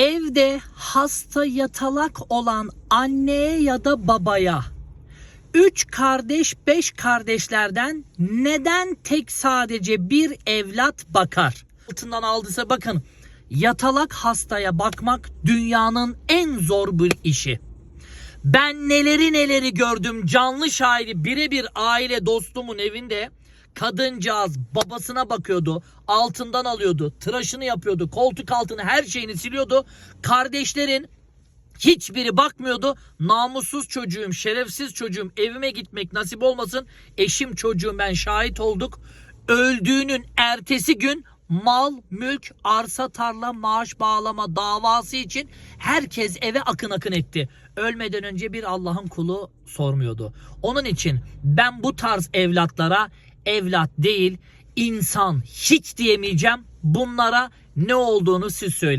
Evde hasta yatalak olan anneye ya da babaya üç kardeş beş kardeşlerden neden tek sadece bir evlat bakar? Altından aldıysa bakın yatalak hastaya bakmak dünyanın en zor bir işi. Ben neleri neleri gördüm canlı şahidi birebir aile dostumun evinde. Kadıncağız babasına bakıyordu altından alıyordu tıraşını yapıyordu koltuk altını her şeyini siliyordu. Kardeşlerin hiçbiri bakmıyordu. Namussuz çocuğum şerefsiz çocuğum evime gitmek nasip olmasın. Eşim çocuğum ben şahit olduk. Öldüğünün ertesi gün mal, mülk, arsa, tarla, maaş bağlama davası için herkes eve akın akın etti. Ölmeden önce bir Allah'ın kulu sormuyordu. Onun için ben bu tarz evlatlara evlat değil insan hiç diyemeyeceğim. Bunlara ne olduğunu siz söyleyin.